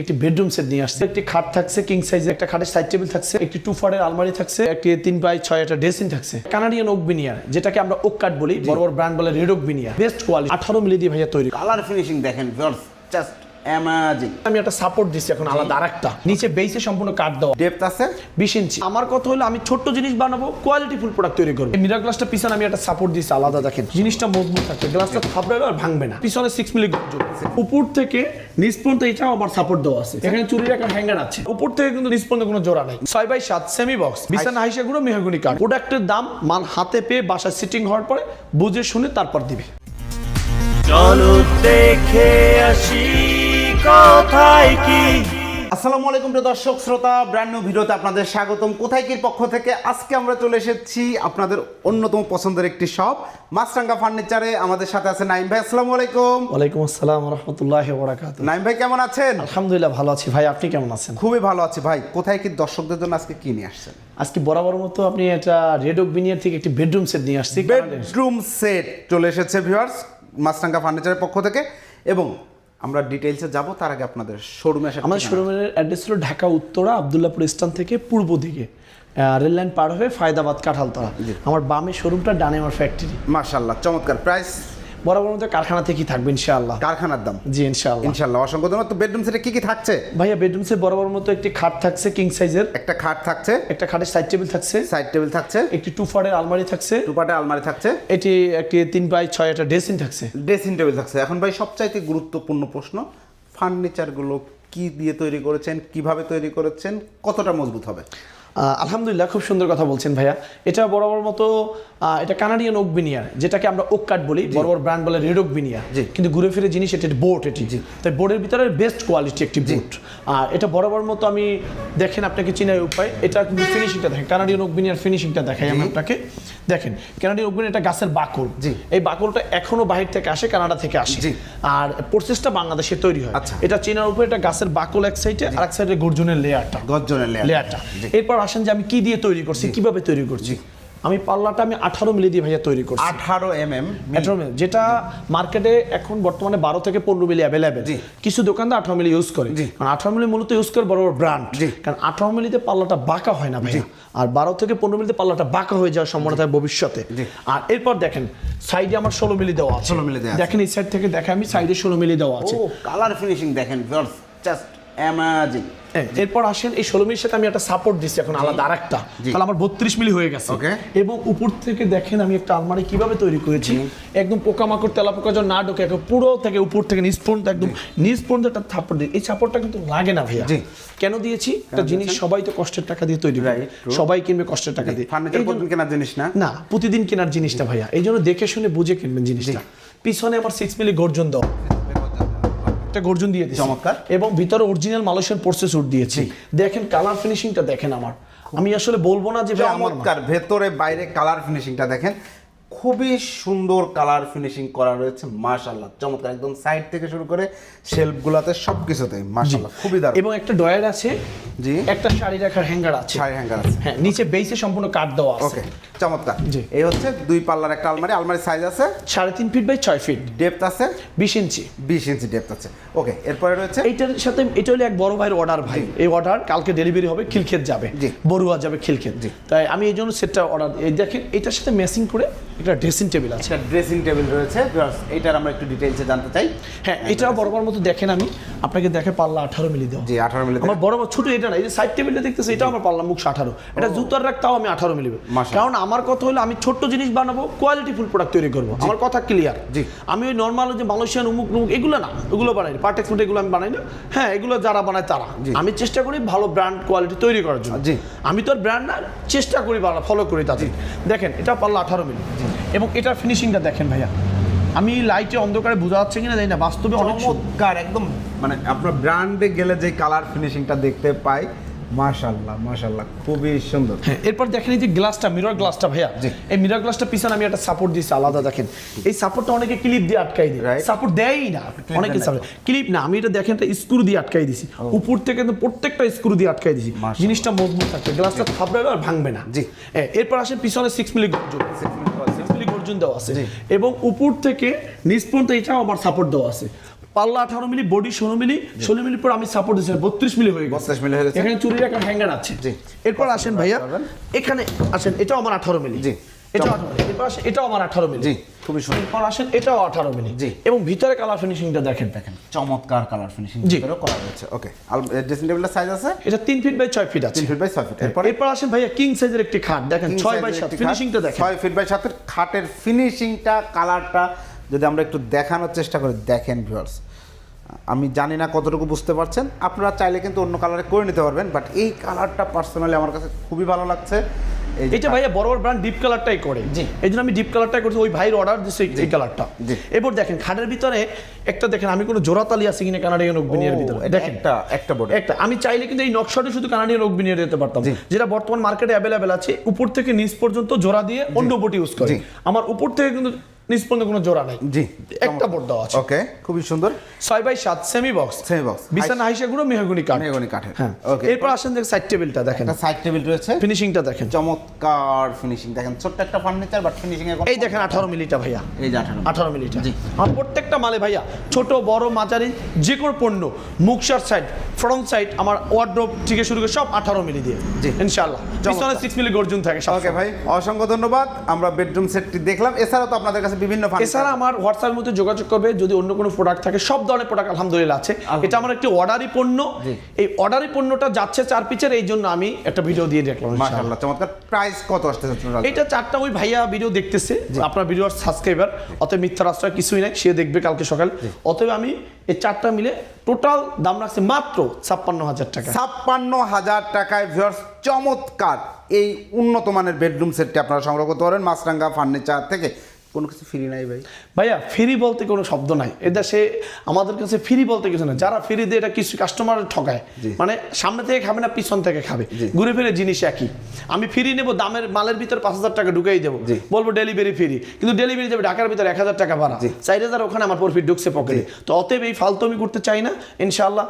একটি bedroom set নিয়ে আসছে। একটি খাট থাকছে কিং সাইজের একটা খাটের সাইড টেবিল থাকছে একটি টু ফারের আলমারি থাকছে একটি তিন বাই ছয় একটা ড্রেসিং থাকছে। কানাডিয়ান ওক বিনিয়ার যেটাকে আমরা ওক কাট বলি বড় বড় ব্র্যান্ড বলে red oak veneer best quality আঠারো মিলি দিয়ে ভাইয়া তৈরি। কালার ফিনিশিং দেখেন জাস্ট অ্যামাজিং আমি একটা সাপোর্ট দিচ্ছি এখন আলাদা আরেকটা। নিচে বেসে সম্পূর্ণ কাট দেওয়া। ডেপথ আছে? বিশ ইঞ্চি। আমার কথা হলো আমি ছোট্ট জিনিস বানাবো কোয়ালিটি ফুল প্রোডাক্ট তৈরি করব। মিরার গ্লাসটা পিছনে আমি একটা সাপোর্ট দিচ্ছি আলাদা দেখেন। জিনিসটা মজবুত থাকবে গ্লাসটা থাপড়ে আর ভাঙবে না। পিছনে সিক্স মিলি উপর থেকে নিচ পর্যন্ত এটাও আমার সাপোর্ট দেওয়া আছে। এখানে চুরির একটা হ্যাঙ্গার আছে। উপর থেকে কিন্তু নিচ পর্যন্ত কোনো জোড়া নাই। ছয় বাই সাত সেমি বক্স বিছানা হাইসা গুলো মেহগুনি কাঠ প্রোডাক্টের দাম মান হাতে পেয়ে বাসায় সিটিং হওয়ার পরে বুঝে শুনে তারপর দিবে। চলো দেখে আসি। কোথায় কি? আসসালামু আলাইকুম প্রিয় দর্শক শ্রোতা ব্র্যান্ড নিউ ভিডিওতে আপনাদের স্বাগতম। কোথায় কির পক্ষ থেকে আজকে আমরা চলে এসেছি আপনাদের অন্যতম পছন্দের একটি শপ মাছরাঙ্গা ফার্নিচারে আমাদের সাথে আছে নাইম ভাই আসসালামু আলাইকুম। ওয়ালাইকুম আসসালাম রহমতুল্লাহ বরাকাত নাইম ভাই কেমন আছেন? আলহামদুলিল্লাহ ভালো আছি। ভাই আপনি কেমন আছেন? খুবই ভালো আছি ভাই। কোথায় কি দর্শকদের জন্য আজকে কি নিয়ে আসছেন? আজকে বরাবর মতো আপনি একটা রেড ওক বিনিয়ার থেকে একটি বেডরুম সেট নিয়ে আসছি। বেডরুম সেট চলে এসেছে ভিউয়ার্স মাছরাঙ্গা ফার্নিচারের পক্ষ থেকে। এবং আমরা ডিটেলসে যাব তার আগে আপনাদের শোরুমে আসে আমাদের শোরুমের অ্যাড্রেস হলো ঢাকা উত্তরা আবদুল্লাপুর স্টান থেকে পূর্ব দিকে। রেল লাইন পার হয়ে ফায়দাবাদ কাঁঠালতলা। আমার বামে শোরুমটা ডানে আমার ফ্যাক্টরি মার্শাল্লাহ চমৎকার। প্রাইস বরাবর মতো কারখানা থেকেই থাকবে ইনশাআল্লাহ? কারখানার দাম? জি ইনশাআল্লাহ। ইনশাআল্লাহ। অসংখ্য ধন্যবাদ। তো বেডরুম সেটে কি কি থাকছে? ভাইয়া বেডরুম বরাবর মতো একটি খাট থাকছে কিং সাইজের একটা খাট থাকছে। একটা খাটের সাইড টেবিল থাকছে। সাইড টেবিল থাকছে। একটি টু আলমারি থাকছে। আলমারি থাকছে। এটি একটি তিন বাই ছয় একটা ড্রেসিং থাকছে। ড্রেসিং টেবিল থাকছে। এখন ভাই সবচাইতে গুরুত্বপূর্ণ প্রশ্ন ফার্নিচারগুলো কি দিয়ে তৈরি করেছেন কীভাবে তৈরি করেছেন কতটা মজবুত হবে? আলহামদুলিল্লাহ খুব সুন্দর কথা বলছেন ভাইয়া। এটা বরাবর মতো এটা কানাডিয়ান ওক বিনিয়ার যেটাকে আমরা ওক কাট বলি বড় বড় ব্র্যান্ড বলে রেড ওক বিনিয়ার কিন্তু ঘুরে ফিরে জিনিস এটা বোর্ড এটি। তাই বোর্ডের ভিতরে বেস্ট কোয়ালিটি একটি বোর্ড আর এটা বরাবর মতো আমি দেখেন আপনাকে চিনাই উপায়। এটা কিন্তু ফিনিশিংটা দেখেন কানাডিয়ান ওক বিনিয়ার ফিনিশিংটা দেখাই আমি আপনাকে। দেখেন কানাডিয়ান ওক বিনিয়ার এটা গাছের বাকল। এই বাকলটা এখনও বাহির থেকে আসে কানাডা থেকে আসে। আর প্রসেসটা বাংলাদেশে তৈরি হয়। আচ্ছা। এটা চেনার উপরে এটা গাছের বাকল এক সাইডে আর এক সাইডে গর্জনের লেয়ারটা গর্জনের লেয়ারটা এরপর আসেন যে আমি কি দিয়ে তৈরি করছি কীভাবে তৈরি করছি। আমি পাল্লাটা আমি আঠারো মিলি দিয়ে ভাইয়া তৈরি করছি। আঠারো এম এম আঠারো মিলি যেটা মার্কেটে এখন বর্তমানে বারো থেকে পনেরো মিলি অ্যাভেলেবেল। কিছু দোকানদার আঠারো মিলি ইউজ করে। কারণ আঠারো মিলি মূলত ইউজ করে বড় বড় ব্র্যান্ড কারণ আঠারো মিলিতে পাল্লাটা বাঁকা হয় না ভাইয়া। আর বারো থেকে পনেরো মিলিতে পাল্লাটা বাঁকা হয়ে যাওয়ার সম্ভাবনা থাকে ভবিষ্যতে। আর এরপর দেখেন সাইডে আমার ষোলো মিলি দেওয়া আছে। 16 মিলি দেওয়া দেখেন এই সাইড থেকে দেখে আমি সাইডে ষোলো মিলি দেওয়া আছে। ও কালার ফিনিশিং দেখেন জাস্ট অ্যামাজিং হ্যাঁ, এরপর আসেন এই ষোলো মিলির সাথে আমি একটা সাপোর্ট দিচ্ছি এখন আলাদা আরেকটা। তাহলে আমার বত্রিশ মিলি হয়ে গেছে। এবং উপর থেকে দেখেন আমি একটা আলমারি কীভাবে তৈরি করেছি। একদম পোকামাকড় তেলা পোকা যেন না ঢোকে একদম পুরো থেকে উপর থেকে নিচ পর্যন্ত একদম নিচ পর্যন্ত একটা থাপড় দিই। এই সাপোর্টটা কিন্তু লাগে না ভাইয়া। কেন দিয়েছি? একটা জিনিস সবাই তো কষ্টের টাকা দিয়ে তৈরি করে। সবাই কিনবে কষ্টের টাকা দিয়ে। ফার্নিচার কেনার জিনিস না? না প্রতিদিন কেনার জিনিসটা ভাইয়া। এই জন্য দেখে শুনে বুঝে কিনবেন জিনিসটা। পিছনে আমার সিক্স মিলি গর্জন দাও একটা গর্জন দিয়ে দিয়েছি। চমৎকার। এবং ভিতরে অরিজিনাল মালয়েশিয়ান পোর্সেস উড দিয়েছি। দেখেন কালার ফিনিশিংটা দেখেন আমার। আমি আসলে বলব না যে চমৎকার। ভেতরে বাইরে কালার ফিনিশিংটা দেখেন। খুবই সুন্দর কালার ফিনিশিং করা রয়েছে মাশাল্লাহ চমৎকার একদম সাইড থেকে শুরু করে শেলফগুলোতে সব কিছুতে মাশাল্লাহ খুবই দারুণ। এবং একটা ডয়ার আছে জি। একটা শাড়ি রাখার হ্যাঙ্গার আছে। শাড়ি হ্যাঙ্গার আছে। হ্যাঁ নিচে বেসে সম্পূর্ণ কাট দেওয়া আছে। ওকে চমৎকার। জি। এই হচ্ছে দুই পাল্লার একটা আলমারি আলমারির সাইজ আছে? সাড়ে তিন ফিট বাই ছয় ফিট ডেপথ আছে? বিশ ইঞ্চি বিশ ইঞ্চি ডেপথ আছে। ওকে এরপরে রয়েছে? এইটার সাথে এটা হলো এক বড় ভাইয়ের অর্ডার ভাই। এই অর্ডার কালকে ডেলিভারি হবে খিলক্ষেত যাবে। বড়ুয়া যাবে খিলক্ষেত। তাই আমি এই জন্য সেটটা অর্ডার এই দেখেন এটার সাথে ম্যাচিং করে একটা ড্রেসিং টেবিল আছে। ড্রেসিং টেবিল রয়েছে। এটার আমরা একটু ডিটেলসে জানতে চাই। হ্যাঁ এটা বরাবর মতো দেখেন আমি। আপনাকে দেখে পাল্লা আঠারো মিলি দেওয়া। জি আঠারো মিলি আমার বড় বড় ছোট এটা না এই যে সাইড টেবিলটা দেখতেছে এটা আমার পাল্লা মুখ আঠারো। এটা জুতার রাখ তাও আমি আঠারো মিলিবে মাশাআল্লাহ। কারণ আমার কথা হলো আমি ছোট্ট জিনিস বানাবো কোয়ালিটি ফুল প্রোডাক্ট তৈরি করব। আমার কথা ক্লিয়ার জি। আমি ওই নর্মাল যে মালয়েশিয়ান উমুক নুমুক এগুলো না ওগুলো বানাই পার্ট এক্সপোর্ট এগুলো আমি বানাই না। হ্যাঁ এগুলো যারা বানায় তারা। আমি চেষ্টা করি ভালো ব্র্যান্ড কোয়ালিটি তৈরি করার জন্য। জি। আমি তো আর ব্র্যান্ড না চেষ্টা করি ভালো ফলো করি তাদের। দেখেন এটা পাল্লা আঠারো মিলি। এবং এটার ফিনিশিংটা দেখেন ভাইয়া। আমি লাইটে অন্ধকারে বোঝা যাচ্ছে কিনা জানি না বাস্তবে অনেক চমৎকার একদম মানে আপনার ব্র্যান্ডে গেলে যে কালার ফিনিশিংটা দেখতে পাই মাশাল্লাহ মাশাল্লাহ খুবই সুন্দর। হ্যাঁ এরপর দেখেন এই যে গ্লাসটা মিরর গ্লাসটা ভাইয়া। এই মিরর গ্লাসটা পিছনে আমি একটা সাপোর্ট দিয়েছি আলাদা দেখেন। এই সাপোর্টটা অনেকে ক্লিপ দিয়ে আটকাই দিই. সাপোর্ট দেয়ই না অনেকে না। ক্লিপ না আমি এটা দেখেন একটা স্ক্রু দিয়ে আটকাই দিছি। উপর থেকে কিন্তু প্রত্যেকটা স্ক্রু দিয়ে আটকাই দিছি। জিনিসটা মজবুত থাকবে গ্লাসটা থাপড়াবে আর ভাঙবে না। জি। হ্যাঁ, এরপর আসেন পিছনে সিক্স মিলি গর্জন সিক্স মিলি গর্জন দেওয়া আছে। এবং উপর থেকে নিচ পর্যন্ত এটাও আমার সাপোর্ট দেওয়া আছে। পাল্লা আঠারো মিলি বডি ষোলো মিলি ষোলো মিলি পর আমি সাপোর্ট দিচ্ছি বত্রিশ মিলি হয়ে 32 মিলি হয়ে এখানে চুরির একটা হ্যাঙ্গার আছে। এরপর আসেন ভাইয়া এখানে আসেন এটাও আমার আঠারো মিলি। জি। এটাও এরপর আসেন এটাও আমার আঠারো মিলি। জি খুবই সুন্দর। এরপর আসেন এটাও আঠারো মিলি। জি। এবং ভিতরে কালার ফিনিশিংটা দেখেন। দেখেন চমৎকার কালার ফিনিশিং জি। করা হয়েছে। ওকে ড্রেসিং টেবিলের সাইজ আছে? এটা তিন ফিট বাই ছয় ফিট আছে। তিন ফিট বাই ছয় ফিট এরপর? এরপর আসেন ভাইয়া কিং সাইজের একটি খাট। দেখেন ছয় বাই সাত ফিনিশিংটা দেখেন। ছয় ফিট বাই সাতের খাটের ফিনিশিংটা কালারটা যদি আমরা একটু দেখানোর চেষ্টা করি দেখেন ভিউয়ার্স আমি জানি না কতটুকু বুঝতে পারছেন আপনারা চাইলে কিন্তু অন্য কালারে করে নিতে পারবেন বাট এই কালারটা পার্সোনালি আমার কাছে খুবই ভালো লাগছে। এটা ভাইয়া বড় বড় ব্র্যান্ড ডিপ কালারটাই করে। জি। এই জন্য আমি ডিপ কালারটাই করছি ওই ভাইয়ের অর্ডার দিচ্ছে এই কালারটা। এরপর দেখেন খাটের ভিতরে একটা দেখেন আমি কোনো জোড়াতালি আছে কিনা কানাডিয়ান অগ্নিয়ার ও, ভিতরে। এটা দেখেন। একটা একটা বোর্ড একটা। আমি চাইলে কিন্তু এই নকশাটা শুধু কানাডিয়ান রোগ বিনিয়ে দিতে পারতাম। যেটা বর্তমান মার্কেটে অ্যাভেলেবেল আছে উপর থেকে নিচ পর্যন্ত জোড়া দিয়ে অন্য বোট ইউজ করে। আমার উপর থেকে কিন্তু নিচ পর্যন্ত কোনো জোড়া নাই। জি একটা বোর্ড দেওয়া আছে। ওকে খুবই সুন্দর। ছয় বাই সাত সেমি বক্স Semi box। বিছানা হাইসা গুলো মেহগুনি কাঠ। মেহগনি কাঠের। হ্যাঁ। ওকে এরপর আসেন দেখেন সাইড টেবিলটা দেখেন। একটা সাইড টেবিল রয়েছে। ফিনিশিংটা দেখেন। চমৎকার ফিনিশিং দেখেন ছোট্ট একটা ফার্নিচার বাট ফিনিশিং এর এই দেখেন আঠারো মিলিটা ভাইয়া। এই যে আঠারো আঠারো মিলিটা। জি। আমার প্রত্যেকটা মালে ভাইয়া ছোট বড় মাঝারি যে কোনো পণ্য মুখসার সাইড ফ্রন্ট সাইড আমার ওয়ার্ড্রোপ থেকে শুরু করে সব আঠারো মিলি দিয়ে। জি। ইনশাল্লাহ পিছনে সিক্স মিলি গর্জুন থাকে ওকে ভাই অসংখ্য ধন্যবাদ। আমরা বেডরুম সেটটি দেখলাম। এছাড়াও তো আপনাদের কাছে বিভিন্ন এছাড়া আমার হোয়াটসঅ্যাপের মধ্যে যোগাযোগ করবে যদি অন্য কোনো প্রোডাক্ট থাকে সব ধরনের প্রোডাক্ট আলহামদুলিল্লাহ আছে। এটা আমার একটি অর্ডারি পণ্য। এই অর্ডারি পণ্যটা যাচ্ছে চার পিচের এই জন্য আমি একটা ভিডিও দিয়ে দেখলাম। মাশাআল্লাহ চমৎকার। প্রাইস কত আসতেছে টোটাল এটা চারটা ওই ভাইয়া ভিডিও দেখতেছে। আপনার ভিডিওর সাবস্ক্রাইবার অতএব মিথ্যা রাস্তায় কিছুই নাই সে দেখবে কালকে সকাল। অতএব আমি এই চারটা মিলে টোটাল দাম রাখছে মাত্র ছাপ্পান্ন হাজার টাকা। ছাপ্পান্ন হাজার টাকায় ভিউয়ার্স চমৎকার। এই উন্নত মানের বেডরুম সেটটি আপনারা সংগ্রহ করতে পারেন, মাছরাঙ্গা ফার্নিচার থেকে। কোনো কিছু ফ্রি নাই ভাই। ভাইয়া ফ্রি বলতে কোনো শব্দ নাই। এ দেশে আমাদের কাছে ফ্রি বলতে কিছু না যারা ফ্রি দিয়ে এটা কিছু কাস্টমার ঠকায় মানে সামনে থেকে খাবে না পিছন থেকে খাবে। ঘুরে ফিরে জিনিস একই। আমি ফ্রি নেব দামের মালের ভিতর পাঁচ হাজার টাকা ঢুকাই দেবো। বলব ডেলিভারি ফ্রি কিন্তু ডেলিভারি যাবে ঢাকার ভিতরে এক হাজার টাকা ভাড়া। চার হাজার ওখানে আমার প্রফিট ঢুকছে পকেটে তো অতএব এই ফালতু আমি করতে চাই না। ইনশাআল্লাহ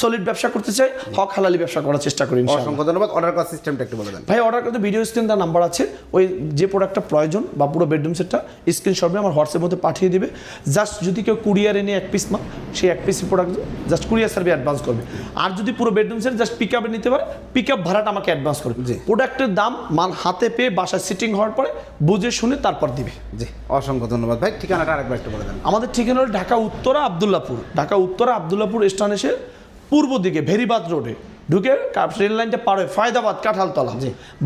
সলিড ব্যবসা করতে চাই। হক হালালি ব্যবসা করার চেষ্টা করি অসংখ্য ধন্যবাদ। অর্ডার করার সিস্টেমটা একটু বলে দেন। ভাই অর্ডার করতে ভিডিও স্ক্রিন তার নাম্বার আছে। ওই যে প্রোডাক্টটা প্রয়োজন বা পুরো বেডরুম সেটটা স্ক্রিনশটে আমার হোয়াটসঅ্যাপের মধ্যে পাঠিয়ে দিবে। জাস্ট যদি কেউ কুরিয়ারে নিয়ে এক পিস মা সেই এক piece product just courier service advance করবে। আর যদি পুরো বেডরুম সেট জাস্ট পিক আপে নিতে পারে পিক আপ ভাড়াটা আমাকে অ্যাডভান্স করবে। জি। প্রোডাক্টের দাম মাল হাতে পেয়ে বাসায় সিটিং হওয়ার পরে বুঝে শুনে তারপর দিবে। জি অসংখ্য ধন্যবাদ। ভাই ঠিকানাটা আরেকবার একটু বলে দেন। আমাদের ঠিকানা হলো ঢাকা উত্তরা আবদুল্লাপুর। ঢাকা উত্তরা আবদুল্লাপুর স্টেশন এসে পূর্ব দিকে ভেরিবাদ রোডে ঢুকে রেল লাইনটা পার হয়ে ফায়দাবাদ কাঁঠালতলা।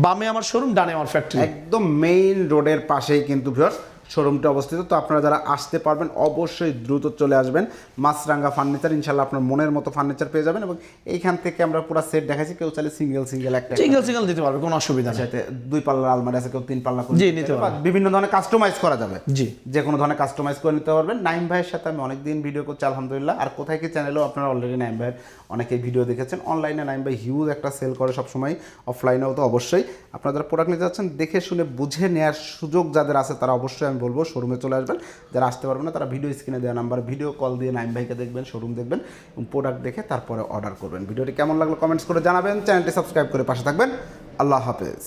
বামে আমার শোরুম ডানে আমার ফ্যাক্টরি একদম মেইন রোডের পাশেই কিন্তু ভিউয়ার্স শোরুমটা অবস্থিত। তো আপনারা যারা আসতে পারবেন অবশ্যই দ্রুত চলে আসবেন। মাছরাঙ্গা ফার্নিচার ইনশাল্লাহ আপনার মনের মতো ফার্নিচার পেয়ে যাবেন এবং এইখান থেকে আমরা পুরো সেট দেখাচ্ছি কেউ চাইলে সিঙ্গেল সিঙ্গেল একটা সিঙ্গেল সিঙ্গেল দিতে পারবে কোনো অসুবিধা নেই। দুই পাল্লার আলমারি আছে কেউ তিন পাল্লা করে নিতে পারবে। বিভিন্ন ধরনের কাস্টমাইজ করা যাবে। জি। যে কোনো ধরনের কাস্টমাইজ করে নিতে পারবেন। নাইম ভাইয়ের সাথে আমি অনেকদিন ভিডিও করছি আলহামদুলিল্লাহ। আর কোথায় কি চ্যানেলেও আপনারা অলরেডি নাইম ভাইয়ের অনেকেই ভিডিও দেখেছেন। অনলাইনে নাইম ভাই হিউজ একটা সেল করে সবসময়। অফলাইনেও তো অবশ্যই। আপনারা যারা প্রোডাক্ট নিতে যাচ্ছেন দেখে শুনে বুঝে নেওয়ার সুযোগ যাদের আছে তারা অবশ্যই আমি বলব শোরুমে চলে আসবেন। যারা আসতে পারবেন না, তারা ভিডিও স্ক্রিনে দেওয়া নাম্বার ভিডিও কল দিয়ে নাইম ভাইকে দেখবেন শোরুম দেখবেন প্রোডাক্ট দেখে তারপরে অর্ডার করবেন। ভিডিওটি কেমন লাগল কমেন্টস করে জানাবেন। চ্যানেলটি সাবস্ক্রাইব করে পাশে থাকবেন। আল্লাহ হাফেজ।